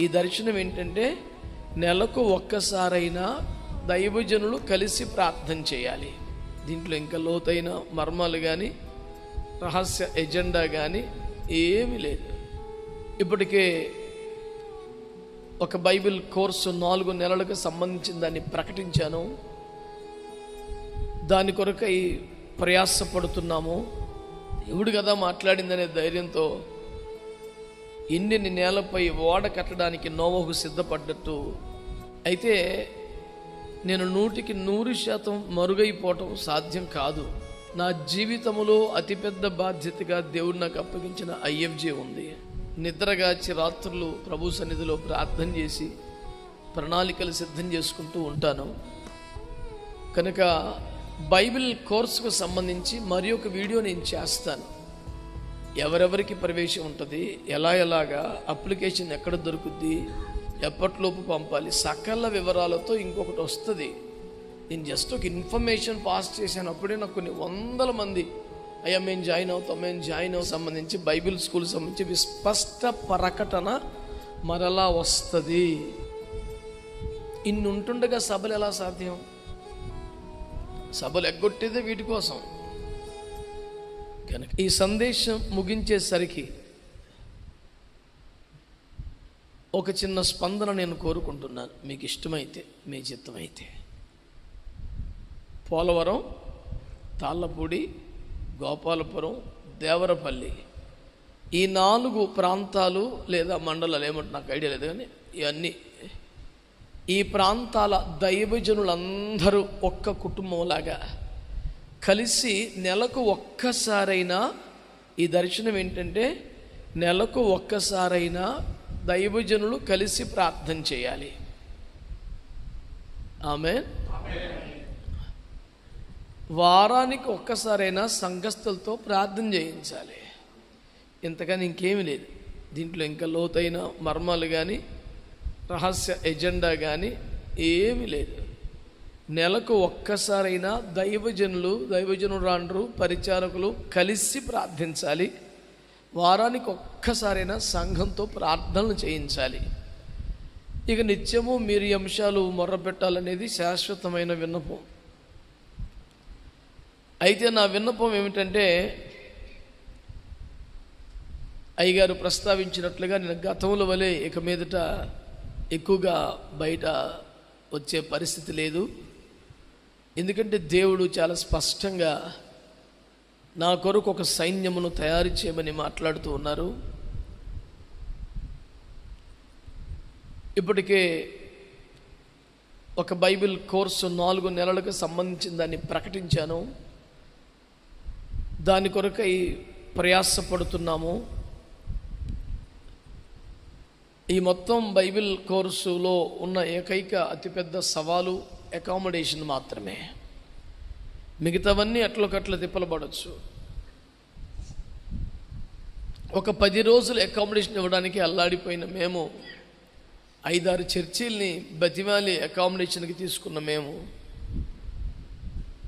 ఈ దర్శనం ఏంటంటే నెలకు ఒక్కసారైనా దైవజనులు కలిసి ప్రార్థన చేయాలి. దీంట్లో ఇంకా లోతైన మర్మాలు కానీ రహస్య ఎజెండా కానీ ఏమీ లేదు. ఇప్పటికే ఒక బైబిల్ కోర్సు నాలుగు నెలలకు సంబంధించిన దాన్ని ప్రకటించాను. దాని కొరకై ప్రయాసపడుతున్నాము. దేవుడు కదా మాట్లాడిందనే ధైర్యంతో ఎన్ని నేలపై ఓడ కట్టడానికి నోవహు సిద్ధపడ్డట్టు. అయితే నేను నూటికి నూరు శాతం మరుగైపోవటం సాధ్యం కాదు. నా జీవితంలో అతిపెద్ద బాధ్యతగా దేవుడు నాకు అప్పగించిన ఐఎఫ్జే ఉంది. నిద్రగాచి రాత్రులు ప్రభు సన్నిధిలో ప్రార్థన చేసి ప్రణాళికలు సిద్ధం చేసుకుంటూ ఉంటాను. కనుక బైబిల్ కోర్సుకు సంబంధించి మరి ఒక వీడియో నేను చేస్తాను. ఎవరెవరికి ప్రవేశం ఉంటుంది ఎలా ఎలాగా అప్లికేషన్ ఎక్కడ దొరుకుద్ది ఎప్పటిలోపు పంపాలి సకల వివరాలతో ఇంకొకటి వస్తుంది. నేను జస్ట్ ఒక ఇన్ఫర్మేషన్ పాస్ చేశాను అప్పుడే నాకు కొన్ని వందల మంది అయ్యా మేము జాయిన్ అవుతాం మేము జాయిన్ అవుతాం. సంబంధించి బైబిల్ స్కూల్ సంబంధించి విస్పష్ట ప్రకటన మరలా వస్తుంది. ఇన్ని ఉంటుండగా సభలు ఎలా సాధ్యం? సభలు ఎగ్గొట్టేదే వీటి కోసం. కనుక. ఈ సందేశం ముగించేసరికి ఒక చిన్న స్పందన నేను కోరుకుంటున్నాను. మీకు ఇష్టమైతే మీ చిత్తమైతే పోలవరం తాళ్ళపూడి గోపాలపురం దేవరపల్లి ఈ నాలుగు ప్రాంతాలు లేదా మండలాలు ఏమంటే నాకు ఐడియా లేదు కానీ ఇవన్నీ ఈ ప్రాంతాల దైవజనులందరూ ఒక్క కుటుంబంలాగా కలిసి నెలకు ఒక్కసారైనా ఈ దర్శనం ఏంటంటే నెలకు ఒక్కసారైనా దైవజనులు కలిసి ప్రార్థన చేయాలి. ఆమె వారానికి ఒక్కసారైనా సంఘస్థులతో ప్రార్థన చేయించాలి. ఇంతకని ఇంకేమీ లేదు. దీంట్లో ఇంకా లోతైన మర్మాలు కానీ రహస్య ఎజెండా కానీ ఏమీ లేదు. నెలకు ఒక్కసారైనా దైవజనులు దైవజనురాండ్రు పరిచారకులు కలిసి ప్రార్థించాలి. వారానికి ఒక్కసారైనా సంఘంతో ప్రార్థనలు చేయించాలి. ఇక నిత్యము మీరు ఈ అంశాలు మొర్రపెట్టాలనేది శాశ్వతమైన విన్నపం. అయితే నా విన్నపం ఏమిటంటే అయ్యగారు ప్రస్తావించినట్లుగా నేను గతంలో వలె ఇక మీదట ఎక్కువగా బయట వచ్చే పరిస్థితి లేదు. ఎందుకంటే దేవుడు చాలా స్పష్టంగా నా కొరకు ఒక సైన్యమును తయారు చేయమని మాట్లాడుతూ ఉన్నారు. ఇప్పటికే ఒక బైబిల్ కోర్సు నాలుగు నెలలకు సంబంధించిన దాన్ని ప్రకటించాను. దాని కొరకై ప్రయాసపడుతున్నాము. ఈ మొత్తం బైబిల్ కోర్సులో ఉన్న ఏకైక అతిపెద్ద సవాలు అకామిడేషన్ మాత్రమే. మిగతావన్నీ అట్లకట్ల తిప్పలబడచ్చు. ఒక పది రోజులు అకామిడేషన్ ఇవ్వడానికి అల్లాడిపోయిన మేము ఐదారు చర్చీల్ని బతిమాలి అకామిడేషన్కి తీసుకున్న మేము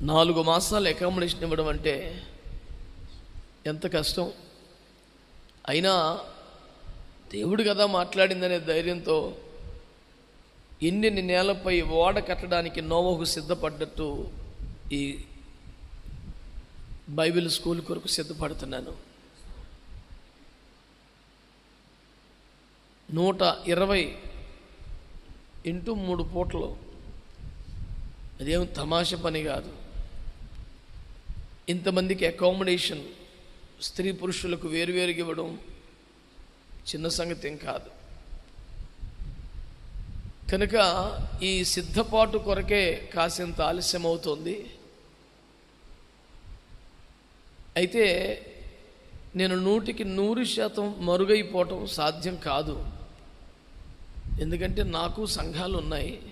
నాలుగు మాసాలు అకామిడేషన్ ఇవ్వడం అంటే ఎంత కష్టం. అయినా దేవుడు కదా మాట్లాడిందనే ధైర్యంతో ఎన్ని నేలపై ఓడ కట్టడానికి నోవహు సిద్ధపడ్డట్టు ఈ బైబిల్ స్కూల్ కొరకు సిద్ధపడుతున్నాను. నూట ఇరవై ఇంటూ మూడు పూటలు అదేం తమాషా పని కాదు. ఇంతమందికి అకామిడేషన్ స్త్రీ పురుషులకు వేరువేరుగా ఇవ్వడం చిన్న సంగతి ఏం కాదు. కనుక ఈ సిద్ధపాటు కొరకే కాసింత ఆలస్యం అవుతుంది అయితే నేను నూటికి నూరు శాతం మరుగైపోవటం సాధ్యం కాదు. ఎందుకంటే నాకు సంఘాలు ఉన్నాయి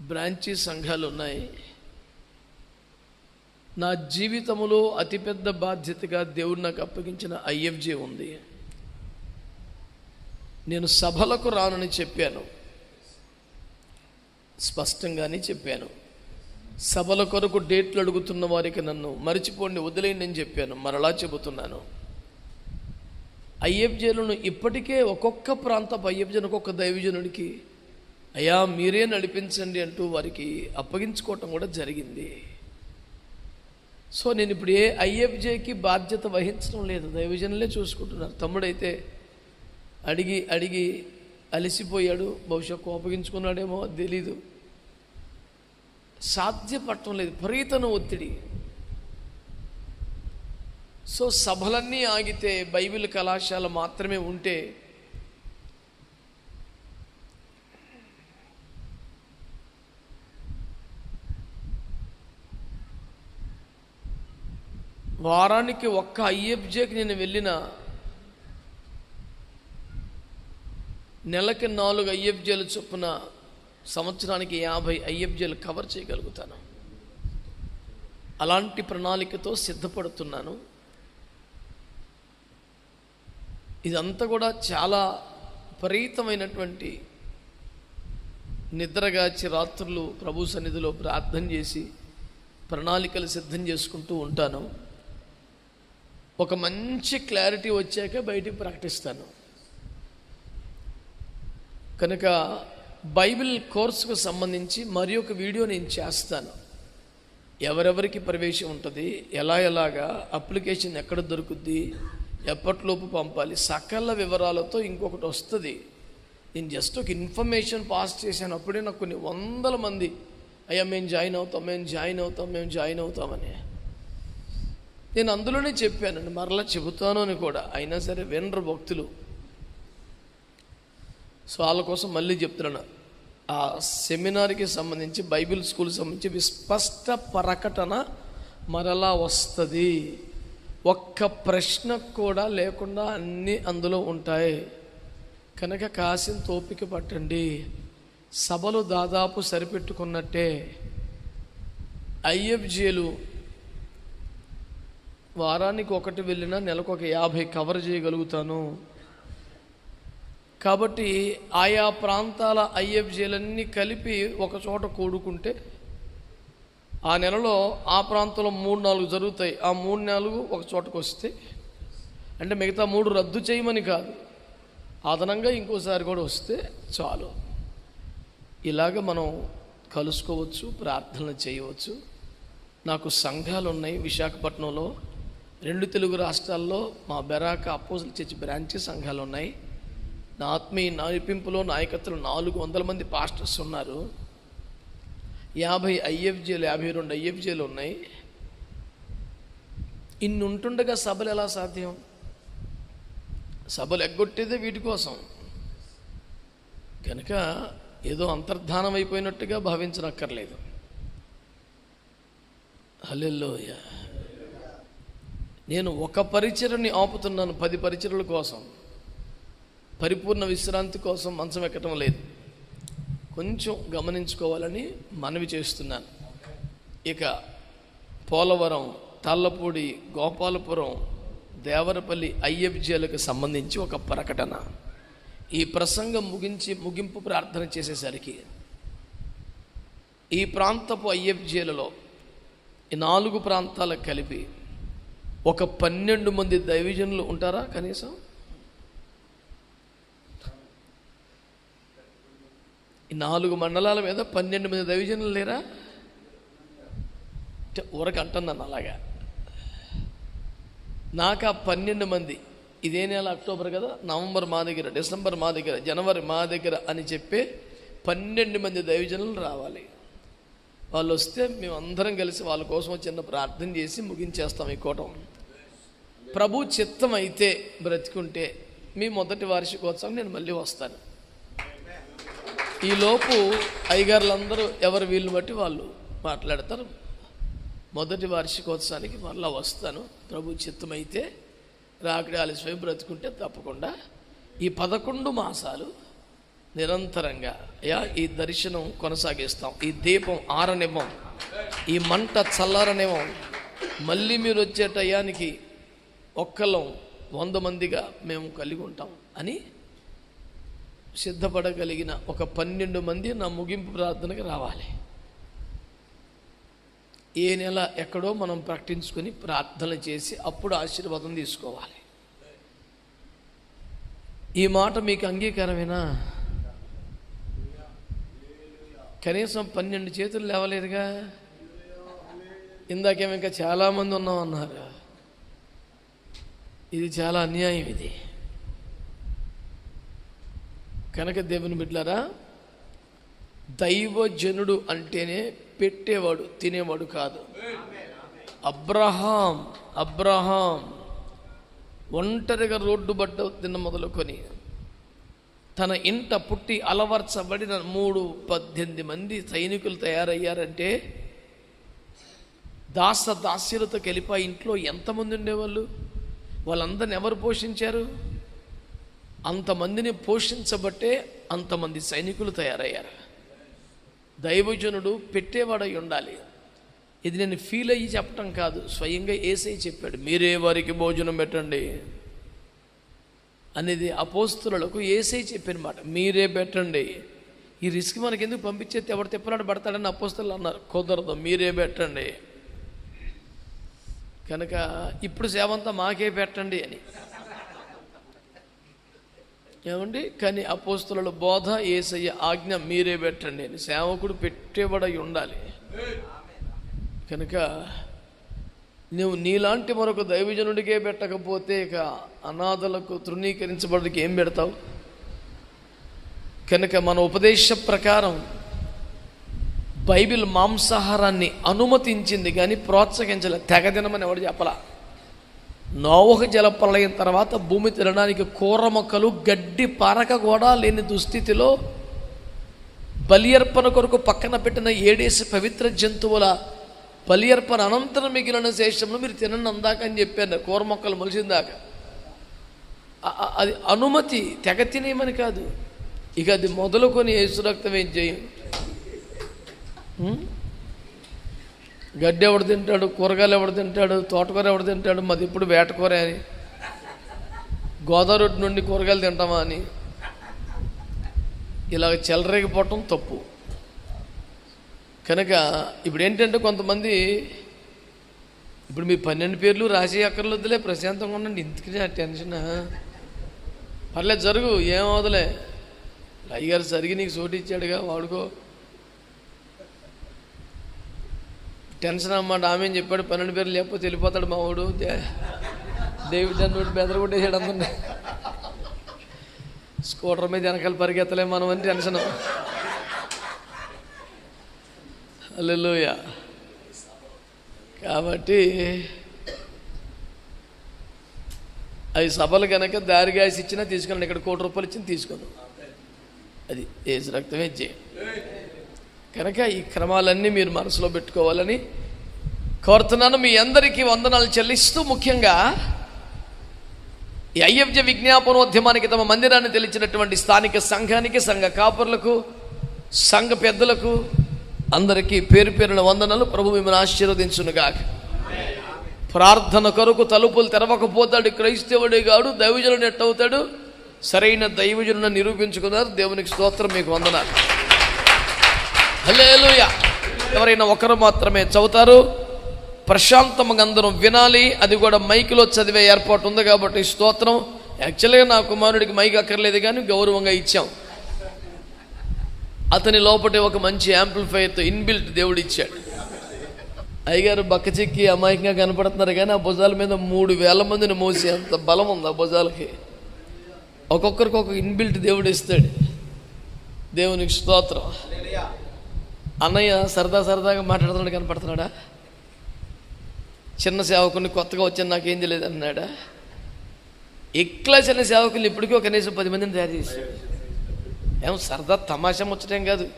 బ్రాంచీ సంఘాలు ఉన్నాయి నా జీవితంలో అతిపెద్ద బాధ్యతగా దేవుడు నాకు అప్పగించిన ఐఎఫ్జే ఉంది. నేను సభలకు రానని చెప్పాను. స్పష్టంగానే చెప్పాను. సభల కొరకు డేట్లు అడుగుతున్న వారికి నన్ను మరిచిపోండి వదిలేయండి అని చెప్పాను. మరలా చెబుతున్నాను. ఐఎఫ్జేలను ఇప్పటికే ఒక్కొక్క ప్రాంతపు ఐఎఫ్జన్ ఒక్కొక్క దైవజనుడికి అయ్యా మీరే నడిపించండి అంటూ వారికి అప్పగించుకోవటం కూడా జరిగింది. సో నేను ఇప్పుడు ఏ ఐఎఫ్జేకి బాధ్యత వహించడం లేదు. దైవజనులే చూసుకుంటున్నారు. తమ్ముడైతే అడిగి అడిగి అలసిపోయాడు. బహుశా కోపగించుకున్నాడేమో తెలీదు. సాధ్యపడటం లేదు. విపరీతన ఒత్తిడి. సో సభలన్నీ ఆగితే బైబిల్ కళాశాల మాత్రమే ఉంటే వారానికి ఒక్క ఐఎఫ్జేకి నేను వెళ్ళిన నెలకి నాలుగు ఐఎఫ్జేలు చొప్పున సంవత్సరానికి యాభై ఐఎఫ్జేలు కవర్ చేయగలుగుతాను. అలాంటి ప్రణాళికతో సిద్ధపడుతున్నాను. ఇదంతా కూడా చాలా విపరీతమైనటువంటి నిద్రగాచి రాత్రులు ప్రభు సన్నిధిలో ప్రార్థన చేసి ప్రణాళికలు సిద్ధం చేసుకుంటూ ఉంటాను. ఒక మంచి క్లారిటీ వచ్చాక బయటికి ప్రకటిస్తాను. కనుక బైబిల్ కోర్సుకు సంబంధించి మరి ఒక వీడియో నేను చేస్తాను. ఎవరెవరికి ప్రవేశం ఉంటుంది ఎలా ఎలాగా అప్లికేషన్ ఎక్కడ దొరుకుద్ది ఎప్పటిలోపు పంపాలి సకల వివరాలతో ఇంకొకటి వస్తుంది. నేను జస్ట్ ఒక ఇన్ఫర్మేషన్ పాస్ చేశాను అప్పుడే నాకు కొన్ని వందల మంది అయ్యా మేము జాయిన్ అవుతాం మేము జాయిన్ అవుతాం మేము జాయిన్ అవుతామని. నేను అందులోనే చెప్పానండి మరలా చెబుతాను అని కూడా. అయినా సరే వినరు భక్తులు. సో వాళ్ళ కోసం మళ్ళీ చెప్తున్నాను. ఆ సెమినార్కి సంబంధించి బైబిల్ స్కూల్ సంబంధించి విస్పష్ట ప్రకటన మరలా వస్తుంది. ఒక్క ప్రశ్న కూడా లేకుండా అన్నీ అందులో ఉంటాయి. కనుక కాసిన తోపిక పట్టండి. సభలు దాదాపు సరిపెట్టుకున్నట్టే. ఐఎఫ్జేలు వారానికి ఒకటి వెళ్ళినా నెలకు ఒక యాభై కవర్ చేయగలుగుతాను. కాబట్టి ఆయా ప్రాంతాల ఐఎఫ్జీలన్నీ కలిపి ఒక చోట కూడుకుంటే ఆ నెలలో ఆ ప్రాంతంలో మూడు నాలుగు జరుగుతాయి. ఆ మూడు నాలుగు ఒక చోటకు వస్తే అంటే మిగతా మూడు రద్దు చేయమని కాదు. అదనంగా ఇంకోసారి కూడా వస్తే చాలు. ఇలాగ మనం కలుసుకోవచ్చు ప్రార్థనలు చేయవచ్చు. నాకు సంఘాలు ఉన్నాయి విశాఖపట్నంలో. రెండు తెలుగు రాష్ట్రాల్లో మా బెరాక అపోజల్ చర్చ్ బ్రాంచ్ సంఘాలు ఉన్నాయి. నా ఆత్మీయ నడిపింపులో నాయకత్వం నాలుగు వందల మంది పాస్టర్స్ ఉన్నారు. యాభై ఐఎఫ్జేలు యాభై రెండు ఐఎఫ్జేలు ఉన్నాయి. ఇన్ని ఉంటుండగా సభలు ఎలా సాధ్యం? సభలు ఎగ్గొట్టేదే వీటి కోసం. కనుక ఏదో అంతర్ధానం అయిపోయినట్టుగా భావించనక్కర్లేదు. హలెల్లోయ. నేను ఒక పరిచయని ఆపుతున్నాను పది పరిచయల కోసం. పరిపూర్ణ విశ్రాంతి కోసం మంచం ఎక్కటం లేదు. కొంచెం గమనించుకోవాలని మనవి చేస్తున్నాను. ఇక పోలవరం తాళ్ళపూడి గోపాలపురం దేవరపల్లి ఐఎఫ్జీలకు సంబంధించి ఒక ప్రకటన. ఈ ప్రసంగం ముగించి ముగింపు ప్రార్థన చేసేసరికి ఈ ప్రాంతపు ఐఎఫ్జీలలో ఈ నాలుగు ప్రాంతాలకు కలిపి ఒక పన్నెండు మంది దైవజనులు ఉంటారా కనీసం? నాలుగు మండలాల మీద పన్నెండు మంది దైవజనులు లేరా? అంటే ఊరక అంటున్నాను అలాగా. నాకు ఆ పన్నెండు మంది ఇదే నెల అక్టోబర్ కదా నవంబర్ మా దగ్గర డిసెంబర్ మా దగ్గర జనవరి మా దగ్గర అని చెప్పి పన్నెండు మంది దైవజనులు రావాలి. వాళ్ళు వస్తే మేమందరం కలిసి వాళ్ళ కోసం చిన్న ప్రార్థన చేసి ముగించేస్తాం ఈ కూటం. ప్రభు చిత్తం అయితే బ్రతికుంటే మీ మొదటి వార్షికోత్సవం నేను మళ్ళీ వస్తాను. ఈలోపు అయ్యగారులందరూ ఎవరు వీళ్ళు బట్టి వాళ్ళు మాట్లాడతారు. మొదటి వార్షికోత్సవానికి మరలా వస్తాను. ప్రభు చిత్తమైతే రాకడి ఆలస్యం బ్రతుకుంటే తప్పకుండా ఈ పదకొండు మాసాలు నిరంతరంగా అయ్యా ఈ దర్శనం కొనసాగిస్తాం. ఈ దీపం ఆరనివ్వం. ఈ మంట చల్లారనివ్వం. మళ్ళీ మీరు వచ్చే టయానికి ఒక్కలం వంద మందిగా మేము కలిగి ఉంటాం అని సిద్ధపడగలిగిన ఒక పన్నెండు మంది నా ముగింపు ప్రార్థనకి రావాలి. ఏ నెల ఎక్కడో మనం ప్రకటించుకొని ప్రార్థన చేసి అప్పుడు ఆశీర్వాదం తీసుకోవాలి. ఈ మాట మీకు అంగీకారమేనా? కనీసం పన్నెండు చేతులు లేవలేదుగా? ఇందాకేమి ఇంకా చాలామంది ఉన్నాం అన్నారు ఇది చాలా అన్యాయం ఇది. కనుక దేవుని బిడ్డారా దైవజనుడు అంటేనే పెట్టేవాడు తినేవాడు కాదు. అబ్రహాం అబ్రహాం ఒంటరిగా రోడ్డు బట్ట తిన్న మొదలుకొని తన ఇంట పుట్టి అలవర్చబడిన మూడు పద్దెనిమిది మంది సైనికులు తయారయ్యారంటే దాస దాస్యులతో కలిపి ఇంట్లో ఎంతమంది ఉండేవాళ్ళు? వాళ్ళందరిని ఎవరు పోషించారు? అంతమందిని పోషించబట్టే అంతమంది సైనికులు తయారయ్యారు. దైవజనుడు పెట్టేవాడై ఉండాలి. ఇది నేను ఫీల్ అయ్యి చెప్పటం కాదు స్వయంగా ఏసై చెప్పాడు మీరే వారికి భోజనం పెట్టండి అనేది అపోస్తులకు ఏసై చెప్పిన మాట. మీరే పెట్టండి. ఈ రిస్క్ మనకి ఎందుకు పంపించేస్తే ఎవరు తిప్పలాడు పడతాడని అపోస్తులు అన్నారు. కుదరదు మీరే పెట్టండి. కనుక ఇప్పుడు సేవంతా మాకే పెట్టండి అని. ఏమండి? కానీ అపోస్తుల బోధ ఏసయ్య ఆజ్ఞ మీరే పెట్టండి. అని సేవకుడు పెట్టేబడై ఉండాలి. కనుక నువ్వు నీలాంటి మరొక దైవజనుడికే పెట్టకపోతే ఇక అనాథలకు తృణీకరించబడికి ఏం పెడతావు? కనుక మన ఉపదేశ ప్రకారం బైబిల్ మాంసాహారాన్ని అనుమతించింది కానీ ప్రోత్సహించలే. తెగదినమని ఎవడు చెప్పలా? నోవహ జలప్రలయం తర్వాత భూమి తినడానికి కూర మొక్కలు గడ్డి పారక కూడా లేని దుస్థితిలో బలి అర్పణ కొరకు పక్కన పెట్టిన ఏడేసి పవిత్ర జంతువుల బలి అర్పణ అనంతరం మిగిలిన శేషంలో మీరు తినండి అందాక అని చెప్పాను. కూర మొక్కలు మొలిసిందాక. అది అనుమతి తెగ తినేయమని కాదు. ఇక అది మొదలుకొని యేసు రక్తం ఏం చేయం? గడ్డి ఎవడు తింటాడు కూరగాయలు ఎవడు తింటాడు తోటకూర ఎవడు తింటాడు మాది ఇప్పుడు వేటకూర అని. గోదావరి నుండి కూరగాయలు తింటామా అని. ఇలాగ చెలరేగిపోవటం తప్పు. కనుక ఇప్పుడు ఏంటంటే కొంతమంది ఇప్పుడు మీ పన్నెండు పేర్లు రాసి అక్కర్లొద్దులే ప్రశాంతంగా ఉండండి ఇంతకీ ఆ టెన్షన్. పర్లేదు జరుగు ఏం ఏమవుదులే అయ్యగారు సరిగి నీకు చోటు ఇచ్చాడుగా వాడుకో. టెన్షన్ అన్నమాట ఆమె చెప్పాడు? పన్నెండు పేర్లు లేకపోతే వెళ్ళిపోతాడు మా వాడు దే- దాన్ని బెదర కొట్టేసాడు అందరినీ స్కూటర్ మీద వెనకాల పరిగెత్తలే మనం అని టెన్షన్. అల్లెలుయ కాబట్టి అవి సభలు కనుక దారి గ్యాస్ ఇచ్చినా తీసుకున్నాను ఇక్కడ కోటి రూపాయలు ఇచ్చిన తీసుకున్నాను అది ఏసు రక్తమే జే కనుక ఈ క్రమాలన్నీ మీరు మనసులో పెట్టుకోవాలని కోరుతున్నాను. మీ అందరికీ వందనాలు చెల్లిస్తూ ముఖ్యంగా ఈ అయ్యవ్య విజ్ఞాపనోద్యమానికి తమ మందిరాన్ని తెలిచినటువంటి స్థానిక సంఘానికి సంఘ కాపర్లకు సంఘ పెద్దలకు అందరికీ పేరు పేరున వందనలు. ప్రభు మిమ్మల్ని ఆశీర్వదించునుగాక. ప్రార్థన కొరకు తలుపులు తెరవకపోతాడు. క్రైస్తవుడే గాడు దైవజనుడు ఎట్టవుతాడు. సరైన దైవజనుని నిరూపించుకున్నారు. దేవునికి స్తోత్రం మీకు వందనాలు. హలేలుయ ఎవరైనా ఒకరు మాత్రమే చదువుతారు. ప్రశాంతంగా అందరం వినాలి. అది కూడా మైక్లో చదివే ఏర్పాటు ఉంది కాబట్టి స్తోత్రం. యాక్చువల్గా నా కుమారుడికి మైక్ అక్కర్లేదు కానీ గౌరవంగా ఇచ్చాం. అతని లోపటి ఒక మంచి యాంప్లిఫైర్తో ఇన్బిల్ట్ దేవుడు ఇచ్చాడు. అయ్యగారు బక్క అమాయకంగా కనపడుతున్నారు కానీ ఆ భుజాల మీద మూడు వేల మందిని మోసి అంత బలం ఉంది ఆ భుజాలకి. ఒక్కొక్కరికి ఒక ఇన్బిల్ట్ దేవుడు ఇస్తాడు. దేవునికి స్తోత్రం. అన్నయ్య సరదా సరదాగా మాట్లాడుతున్నాడు కనపడుతున్నాడా చిన్న సేవకుని కొత్తగా వచ్చాను నాకేం తెలియదు అన్నాడా? ఎక్కువ చిన్న సేవకులు ఇప్పటికీ కనీసం పది మందిని తయారు చేశాడు. ఏం సరదా తమాషా ముచ్చటం కాదు.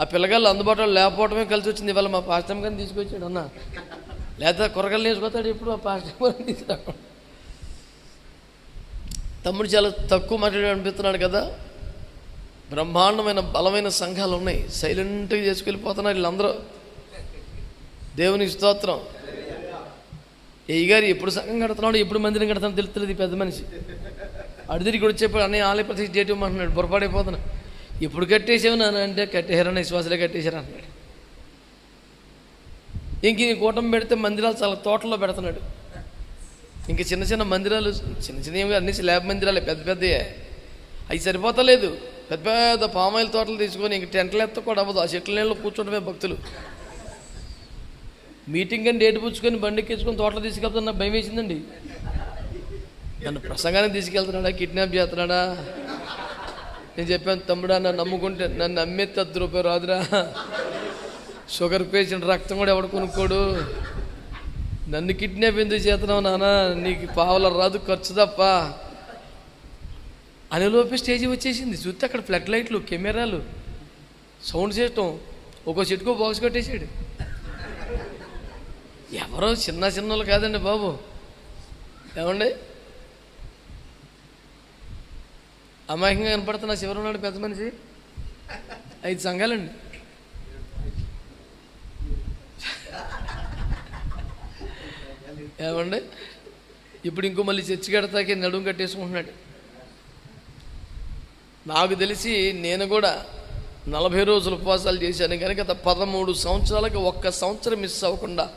ఆ పిల్లగాళ్ళు అందుబాటులో లేకపోవడమే కలిసి వచ్చింది. ఇవాళ మా పాస్టమ్ గారిని తీసుకొచ్చాడు అన్న. లేదా కూరగాయలు వేసుకొస్తాడు ఇప్పుడు ఆ పాస్టమ్ గారిని తమ్ముడు చాలా తక్కువ మాట్లాడి అనిపిస్తున్నాడు కదా. బ్రహ్మాండమైన బలమైన సంఘాలు ఉన్నాయి. సైలెంట్గా చేసుకెళ్ళిపోతున్నారు వీళ్ళందరూ. దేవుని స్తోత్రం. ఏ గారు ఎప్పుడు సంఘం కడుతున్నాడు ఎప్పుడు మందిరం కడతాను తెలుస్తుంది పెద్ద మనిషి. అడిదిరికి వచ్చేప్పుడు అన్ని ఆలయ ప్రతిష్ఠ డేట్ ఇవ్వమంటున్నాడు పొరపాడైపోతున్నా ఇప్పుడు కట్టేసావు నాన్న అంటే కట్టేశారని విశ్వాసలే కట్టేశారు అన్నాడు ఇంక ఈ కూటమి పెడితే మందిరాలు చాలా తోటలో పెడుతున్నాడు. ఇంక చిన్న చిన్న మందిరాలు చిన్న చిన్న అన్ని స్లాబ్ మందిరాలే పెద్ద పెద్దయే. అవి సరిపోతలేదు. పెద్ద పెద్ద పామాయిల్ తోటలు తీసుకొని ఇంక టెంట్లు ఎత్త కూడా అవ్వదు. ఆ చెట్ల నీళ్ళు కూర్చోవడమే భక్తులు. మీటింగ్ అని డేట్ పుచ్చుకొని బండి ఎక్కించుకొని తోటలు తీసుకెళ్తున్నా భయం వేసిందండి. నన్ను ప్రసంగానికి తీసుకెళ్తున్నాడా? కిడ్నాప్ చేస్తున్నాడా? నేను చెప్పాను తమ్ముడా నన్ను నమ్ముకుంటే నన్ను నమ్మే అర్ధ రూపాయి రాదురా. షుగర్ పేషెంట్ రక్తం కూడా ఎవడు కొనుక్కోడు. నన్ను కిడ్నాప్ ఎందుకు చేస్తున్నావు నాన్న నీకు పావుల రాదు ఖర్చు తప్ప. అనేలోపే స్టేజీ వచ్చేసింది. చూస్తే అక్కడ ఫ్లడ్ లైట్లు కెమెరాలు. సౌండ్ సిస్టమ్ ఒక్కో చెట్టుకో బాక్స్ కట్టేశాడు. ఎవరో చిన్న చిన్న వాళ్ళు కాదండి బాబు. ఏమండి? అమాయకంగా కనపడుతున్న శివరు నాడు పెద్ద మనిషి. ఐదు సంఘాలండి. ఏమండి? ఇప్పుడు ఇంకో మళ్ళీ చర్చి కడతాకే నడుము కట్టేసుకుంటున్నాడు. నాకు తెలిసి నేను కూడా నలభై రోజులు ఉపవాసాలు చేశాను. కనుక పదమూడు సంవత్సరాలకు ఒక్క సంవత్సరం మిస్ అవ్వకుండా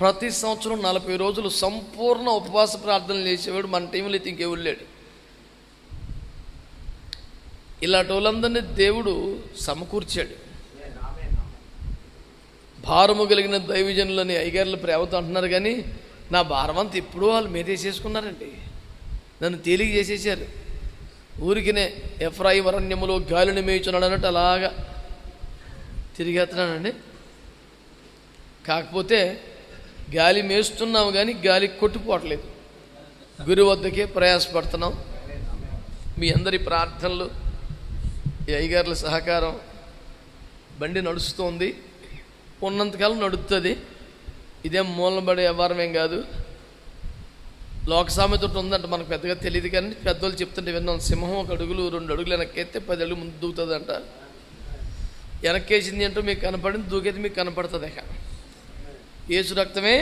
ప్రతి సంవత్సరం నలభై రోజులు సంపూర్ణ ఉపవాస ప్రార్థనలు చేసేవాడు మన టీంలో అయితే ఇంకెవరు లేడు. ఇలాంటి వాళ్ళందరినీ దేవుడు సమకూర్చాడు. భారము కలిగిన దైవజనులని అయ్యగారులు ప్రేమతో అంటున్నారు కానీ నా భారమంతా ఎప్పుడూ వాళ్ళు మీదేసేసుకున్నారండి నన్ను తేలిక చేసేసారు. ఊరికినే ఎఫ్రాయి వరణ్యములో గాలిని మేయుచున్నాడు అన్నట్టు అలాగా తిరిగేస్తున్నానండి కాకపోతే గాలి మేస్తున్నాము కానీ గాలి కొట్టుపోవట్లేదు గురి వద్దకే ప్రయాసపడుతున్నాం. మీ అందరి ప్రార్థనలు ఈ అయ్యగారుల సహకారం బండి నడుస్తోంది. ఉన్నంతకాలం నడుస్తుంది ఇదేం మూలబడే వ్యవహారం ఏం కాదు. లోక సామెత ఒకటి ఉందంట మనకు పెద్దగా తెలియదు కానీ పెద్దోళ్ళు చెప్తుంటే విన్నాం. సింహం ఒక అడుగులు రెండు అడుగులు వెనక్కేస్తే పది అడుగులు ముందు దూకుతుందంట. వెనక్కేసింది ఏంటో మీకు కనపడింది దూకేది మీకు కనపడుతుంది ఇక. ఏసు రక్తమే